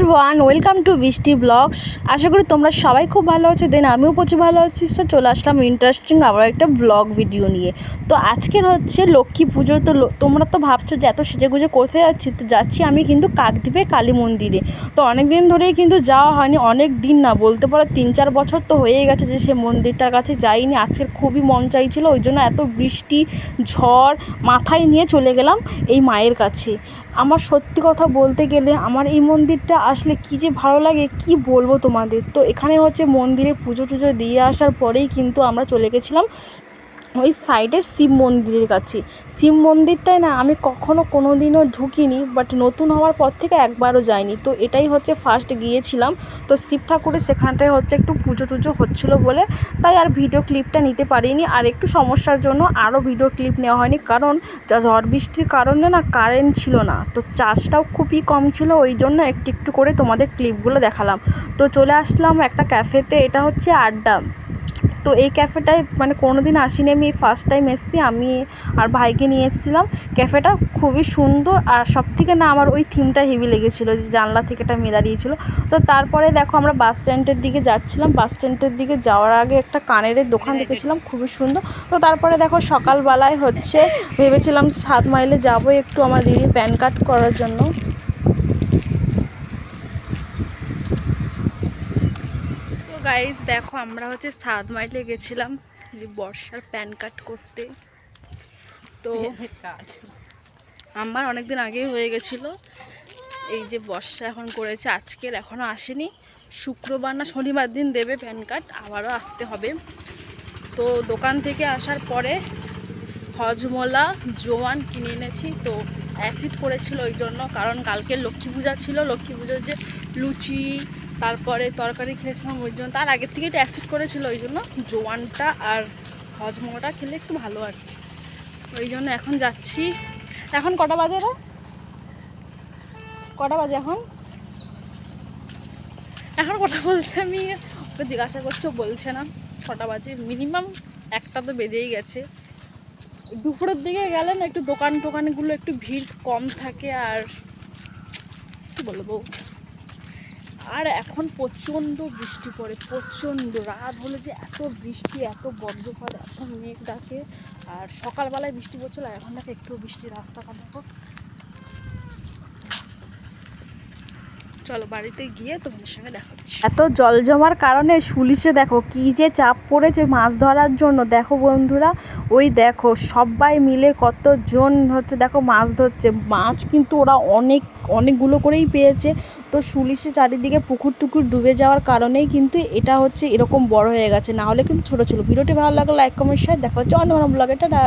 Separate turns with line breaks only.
Everyone welcome to Brishti blogs আশা করি তোমরা সবাই খুব ভালো আছো দেন আমিও প্রচুর ভালো আছি। তো চলে আসলাম ইন্টারেস্টিং আবার একটা ব্লগ ভিডিও নিয়ে। তো আজকের হচ্ছে লক্ষ্মী পুজো। তো তোমরা তো ভাবছ যে এত সেজে গুজে কোথায় যাচ্ছি? তো যাচ্ছি আমি কিন্তু কাকদ্বীপে কালী মন্দিরে। তো অনেক দিন ধরেই কিন্তু যাওয়া হয়নি, অনেক দিন না, বলতে পারো তিন চার বছর তো হয়ে গেছে যে সে মন্দিরটার কাছে যাইনি। আজকের খুবই মন চাইছিল, ওই জন্য এত বৃষ্টি, ঝড় মাথায় নিয়ে চলে গেলাম এই মায়ের কাছে। আমার সত্যি কথা বলতে গেলে আমার এই মন্দিরটা আসলে কী যে ভালো লাগে, কি বলব তোমাদের? তো এখানে হচ্ছে মন্দিরে পুজো টুজো দিয়ে আসার পরেই কিন্তু আমরা চলে গেছিলাম ওই সাইডের শিব মন্দিরের কাছে। শিব মন্দিরটায় না আমি কখনো কোনো দিনও ঢুকিনি বাট নতুন হওয়ার পর থেকে একবারও যাইনি। তো এটাই হচ্ছে ফার্স্ট গিয়েছিলাম। তো শিব ঠাকুরের সেখানটায় হচ্ছে একটু পুজো টুজো হচ্ছিল বলে তাই আর ভিডিও ক্লিপটা নিতে পারিনি। আর একটু সমস্যার জন্য আরও ভিডিও ক্লিপ নেওয়া হয়নি। কারণ যা ঝড় বৃষ্টির কারণে না কারেন্ট ছিল না। তো চার্জটাও খুবই কম ছিল, ওই জন্য একটু একটু করে তোমাদের ক্লিপগুলো দেখালাম। তো চলে আসলাম একটা ক্যাফেতে এটা হচ্ছে আড্ডা। তো এই ক্যাফেটায় মানে কোনো দিন আসিনি আমি ফার্স্ট টাইম এসেছি। আমি আর ভাইকে নিয়ে এসেছিলাম। ক্যাফেটা খুবই সুন্দর আর সব থেকে না আমার ওই থিমটা হেভি লেগেছিলো, যে জানলা থেকে একটা মেয়ে দাঁড়িয়েছিলো। তো তারপরে দেখো আমরা বাস স্ট্যান্ডের দিকে যাচ্ছিলাম। বাস স্ট্যান্ডের দিকে যাওয়ার আগে একটা কানের দোকান দেখেছিলাম, খুবই সুন্দর। তো তারপরে দেখো সকালবেলায় হচ্ছে, ভেবেছিলাম সাত মাইলে যাব একটু আমার দিদির প্যান কার্ড করার জন্য। গাইজ দেখো আমরা হচ্ছে সাত মাইলে গেছিলাম যে বর্ষার প্যান কার্ড করতে। তো আমার অনেক দিন আগেই হয়ে গেছিল। এই যে বর্ষা এখন করেছে, আজকের এখনও আসেনি। শুক্রবার না শনিবার দিন দেবে প্যান কার্ড আবারও আসতে হবে। তো দোকান থেকে আসার পরে হজমলা, জোয়ান কিনে এনেছি। তো অ্যাসিড করেছিল ওই জন্য, কারণ কালকে লক্ষ্মী পূজা ছিল। লক্ষ্মী পুজোর যে লুচি, তারপরে তরকারি খেয়েছিলাম ওই জন্য। তার আগের থেকে একটু অ্যাসিড করেছিল ওই জন্য। জোয়ানটা আর হজমোলাটা খেলে একটু ভালো আর কি। ওই জন্য এখন যাচ্ছি। এখন কটা বাজে রে? কটা বাজে এখন? এখন কটা বলছে আমি? ওকে জিজ্ঞাসা করছি বলছে না। কটা বাজে? মিনিমাম একটা তো বেজেই গেছে। দুপুরের দিকে গেলে না একটু দোকান টোকানগুলো একটু ভিড় কম থাকে আর কি বলব? আর এখন প্রচণ্ড বৃষ্টি পড়ে, প্রচণ্ড। রাত হলে যে এত বৃষ্টি, এত বজ্রপাত, এত মেঘ ডাকে। আর সকালবেলায় বৃষ্টি পড়ছিল, আর এখন দেখো একটু বৃষ্টি রাস্তাঘাট দেখো চলো বাড়িতে গিয়ে তোমাদের সঙ্গে দেখা এত জল জমার কারণে শুলিশে দেখো কি যে চাপ পড়েছে মাছ ধরার জন্য। দেখো বন্ধুরা, ওই দেখো সবাই মিলে কতজন হচ্ছে, দেখো মাছ ধরছে। মাছ কিন্তু ওরা অনেক, অনেকগুলো করেই পেয়েছে। তো শুলিশে চারিদিকে পুকুর টুকুর ডুবে যাওয়ার কারণেই কিন্তু এটা হচ্ছে এরকম বড় হয়ে গেছে। না হলে কিন্তু ছোট ছিল। ভিডিওটি ভালো লাগলে লাইক কমেন্ট শেয়ার দেখা হচ্ছে অন্য ব্লগে টাটা!